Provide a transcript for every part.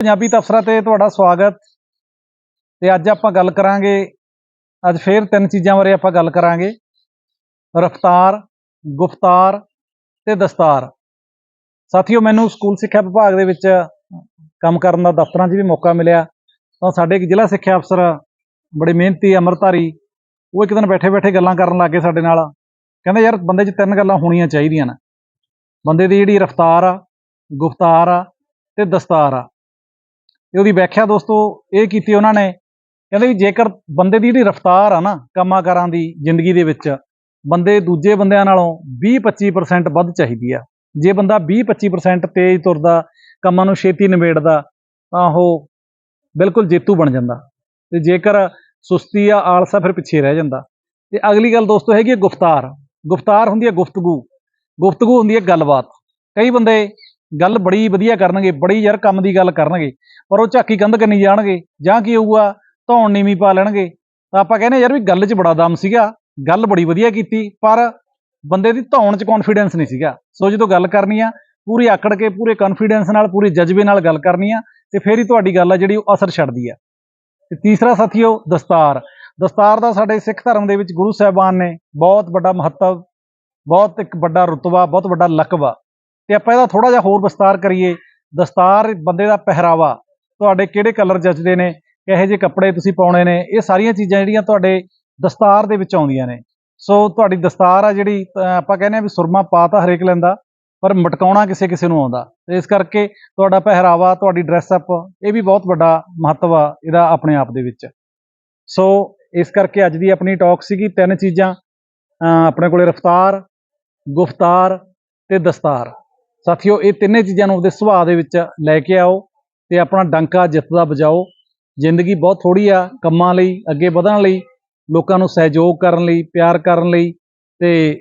ਪੰਜਾਬੀ ਤਫਸਰਾ ਤੇ ਤੁਹਾਡਾ ਸਵਾਗਤ। ਤੇ ਅੱਜ ਆਪਾਂ ਗੱਲ ਕਰਾਂਗੇ, ਅੱਜ ਫੇਰ ਤਿੰਨ ਚੀਜ਼ਾਂ ਬਾਰੇ ਆਪਾਂ ਗੱਲ ਕਰਾਂਗੇ। ਰਫਤਾਰ, ਗੁਫਤਾਰ ਤੇ ਦਸਤਾਰ। ਸਾਥੀਓ, ਮੈਨੂੰ ਸਕੂਲ ਸਿੱਖਿਆ ਵਿਭਾਗ ਦੇ ਵਿੱਚ ਕੰਮ ਕਰਨ ਦਾ ਦਫ਼ਤਰਾਂ 'ਚ ਵੀ ਮੌਕਾ ਮਿਲਿਆ। ਤਾਂ ਸਾਡੇ ਇੱਕ ਜ਼ਿਲ੍ਹਾ ਸਿੱਖਿਆ ਅਫਸਰ ਬੜੇ ਮਿਹਨਤੀ ਅਮਰਤਾਰੀ, ਉਹ ਇੱਕ ਦਿਨ ਬੈਠੇ ਬੈਠੇ ਗੱਲਾਂ ਕਰਨ ਲੱਗੇ ਸਾਡੇ ਨਾਲ। ਕਹਿੰਦੇ, ਯਾਰ, ਬੰਦੇ 'ਚ ਤਿੰਨ ਗੱਲਾਂ ਹੋਣੀਆਂ ਚਾਹੀਦੀਆਂ ਨੇ। ਬੰਦੇ ਦੀ ਜਿਹੜੀ ਰਫਤਾਰ ਆ, ਗੁਫਤਾਰ ਆ ਤੇ ਦਸਤਾਰ ਆ। ਤੇ ਉਹਦੀ ਵਿਆਖਿਆ ਦੋਸਤੋ ਇਹ ਕੀਤੀ ਉਹਨਾਂ ਨੇ। ਕਹਿੰਦੇ ਵੀ ਜੇਕਰ ਬੰਦੇ ਦੀ ਜਿਹੜੀ ਰਫਤਾਰ ਆ ਨਾ ਕੰਮਾਂ ਕਾਰਾਂ ਦੀ ਜ਼ਿੰਦਗੀ ਦੇ ਵਿੱਚ, ਬੰਦੇ ਦੂਜੇ ਬੰਦਿਆਂ ਨਾਲੋਂ 20-25% ਵੱਧ ਚਾਹੀਦੀ ਆ। ਜੇ ਬੰਦਾ 20-25% ਤੇਜ਼ ਤੁਰਦਾ, ਕੰਮਾਂ ਨੂੰ ਛੇਤੀ ਨਿਬੇੜਦਾ, ਤਾਂ ਉਹ ਬਿਲਕੁਲ ਜੇਤੂ ਬਣ ਜਾਂਦਾ। ਤੇ ਜੇਕਰ ਸੁਸਤੀ ਆ ਆਲਸਾ ਫਿਰ ਪਿੱਛੇ ਰਹਿ ਜਾਂਦਾ। ਤੇ ਅਗਲੀ ਗੱਲ ਦੋਸਤੋ ਹੈਗੀ ਹੈ ਗੁਫਤਾਰ। ਗੁਫਤਾਰ ਹੁੰਦੀ ਹੈ ਗੁਫ਼ਤਗੂ। ਗੁਫ਼ਤਗੂ ਹੁੰਦੀ ਹੈ ਗੱਲਬਾਤ। ਕਈ ਬੰਦੇ ਗੱਲ ਬੜੀ ਵਧੀਆ ਕਰਨਗੇ, ਬੜੀ ਯਾਰ ਕੰਮ ਦੀ ਗੱਲ ਕਰਨਗੇ, ਪਰ ਉਹ ਝਾਕੀ ਕੰਧ ਕਰਨੀ ਜਾਣਗੇ, ਜਾਂ ਕੀ ਹੋਊਗਾ, ਧੌਣ ਨੀਵੀਂ ਪਾ ਲੈਣਗੇ। ਤਾਂ ਆਪਾਂ ਕਹਿੰਦੇ ਯਾਰ ਵੀ ਗੱਲ 'ਚ ਬੜਾ ਦਮ ਸੀਗਾ, ਗੱਲ ਬੜੀ ਵਧੀਆ ਕੀਤੀ, ਪਰ ਬੰਦੇ ਦੀ ਧੌਣ 'ਚ ਕੌਨਫੀਡੈਂਸ ਨਹੀਂ ਸੀਗਾ। ਸੋ ਜਦੋਂ ਗੱਲ ਕਰਨੀ ਆ, ਪੂਰੀ ਆਕੜ ਕੇ, ਪੂਰੇ ਕੌਨਫੀਡੈਂਸ ਨਾਲ, ਪੂਰੇ ਜਜ਼ਬੇ ਨਾਲ ਗੱਲ ਕਰਨੀ ਆ, ਤੇ ਫੇਰ ਹੀ ਤੁਹਾਡੀ ਗੱਲ ਆ ਜਿਹੜੀ ਉਹ ਅਸਰ ਛੱਡਦੀ ਆ। ਤੇ ਤੀਸਰਾ ਸਾਥੀਓ, ਦਸਤਾਰ। ਦਸਤਾਰ ਦਾ ਸਾਡੇ ਸਿੱਖ ਧਰਮ ਦੇ ਵਿੱਚ ਗੁਰੂ ਸਾਹਿਬਾਨ ਨੇ ਬਹੁਤ ਵੱਡਾ ਮਹੱਤਵ, ਬਹੁਤ ਇੱਕ ਵੱਡਾ ਰੁਤਬਾ, ਬਹੁਤ ਵੱਡਾ ਲਕਬਾ ਤੇ ਆਪਾਂ ਇਹਦਾ ਥੋੜਾ ਜਿਹਾ ਹੋਰ ਵਿਸਤਾਰ ਕਰੀਏ। ਦਸਤਾਰ ਬੰਦੇ ਦਾ ਪਹਿਰਾਵਾ, ਤੁਹਾਡੇ ਕਿਹੜੇ ਕਲਰ ਜੱਚਦੇ ਨੇ, ਕਿਹੋ ਜਿਹੇ ਕੱਪੜੇ ਤੁਸੀਂ ਪਾਉਣੇ ਨੇ, ਇਹ ਸਾਰੀਆਂ ਚੀਜ਼ਾਂ ਜਿਹੜੀਆਂ ਤੁਹਾਡੇ ਦਸਤਾਰ ਦੇ ਵਿੱਚ ਆਉਂਦੀਆਂ ਨੇ। ਸੋ ਤੁਹਾਡੀ ਦਸਤਾਰ ਆ ਜਿਹੜੀ ਆਪਾਂ ਕਹਿੰਦੇ ਆ ਵੀ ਸੁਰਮਾ ਪਾ ਤਾਂ ਹਰੇਕ ਲੈਂਦਾ, ਪਰ ਮਟਕਾਉਣਾ ਕਿਸੇ ਕਿਸੇ ਨੂੰ ਆਉਂਦਾ। ਤੇ ਇਸ ਕਰਕੇ ਤੁਹਾਡਾ ਪਹਿਰਾਵਾ, ਤੁਹਾਡੀ ਡਰੈਸ ਅਪ ਇਹ ਵੀ ਬਹੁਤ ਵੱਡਾ ਮਹੱਤਵ ਆ ਇਹਦਾ ਆਪਣੇ ਆਪ ਦੇ ਵਿੱਚ। ਸੋ ਇਸ ਕਰਕੇ ਅੱਜ ਦੀ ਆਪਣੀ ਟਾਕ ਸੀਗੀ ਤਿੰਨ ਚੀਜ਼ਾਂ ਆਪਣੇ ਕੋਲੇ ਰਫਤਾਰ, ਗੁਫਤਾਰ ਤੇ ਦਸਤਾਰ। ਸਾਥੀਓ, ਇਹ ਤਿੰਨੇ ਚੀਜ਼ਾਂ ਨੂੰ ਆਪਦੇ ਸੁਭਾਅ ਦੇ ਵਿੱਚ ਲੈ ਕੇ ਆਓ ਤੇ ਆਪਣਾ ਡੰਕਾ ਜਿੱਤਦਾ ਬਜਾਓ ਜ਼ਿੰਦਗੀ ਬਹੁਤ ਥੋੜੀ ਆ ਕੰਮਾਂ ਲਈ, ਅੱਗੇ ਵਧਣ ਲਈ, ਲੋਕਾਂ ਨੂੰ ਸਹਿਯੋਗ ਕਰਨ ਲਈ, ਪਿਆਰ ਕਰਨ ਲਈ ਤੇ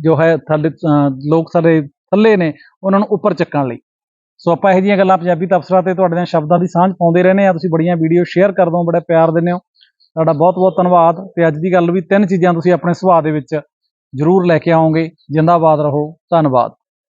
ਜੋ ਹੈ ਥੱਲੇ ਲੋਕ ਸਾਡੇ ਥੱਲੇ ਨੇ, ਉਹਨਾਂ ਨੂੰ ਉੱਪਰ ਚੱਕਣ ਲਈ। ਸੋ ਆਪਾਂ ਇਹੋ ਜਿਹੀਆਂ ਗੱਲਾਂ ਪੰਜਾਬੀ ਤਫਸਰਾਂ ਤੇ ਤੁਹਾਡੇ ਨਾਲ ਸ਼ਬਦਾਂ ਦੀ ਸਾਂਝ ਪਾਉਂਦੇ ਰਹਿੰਦੇ ਆ ਤੁਸੀਂ ਬੜੀਆਂ ਵੀਡੀਓ ਸ਼ੇਅਰ ਕਰ ਦੋ ਬੜਾ ਪਿਆਰ ਦਿੰਦੇ ਹੋ। ਤੁਹਾਡਾ ਬਹੁਤ ਬਹੁਤ ਧੰਨਵਾਦ ਤੇ ਅੱਜ ਦੀ ਗੱਲ ਵੀ ਤਿੰਨ ਚੀਜ਼ਾਂ ਤੁਸੀਂ ਆਪਣੇ ਸੁਭਾਅ ਦੇ ਵਿੱਚ ਜ਼ਰੂਰ ਲੈ ਕੇ ਆਓਗੇ। ਜਿੰਦਾਬਾਦ ਰਹੋ, ਧੰਨਵਾਦ।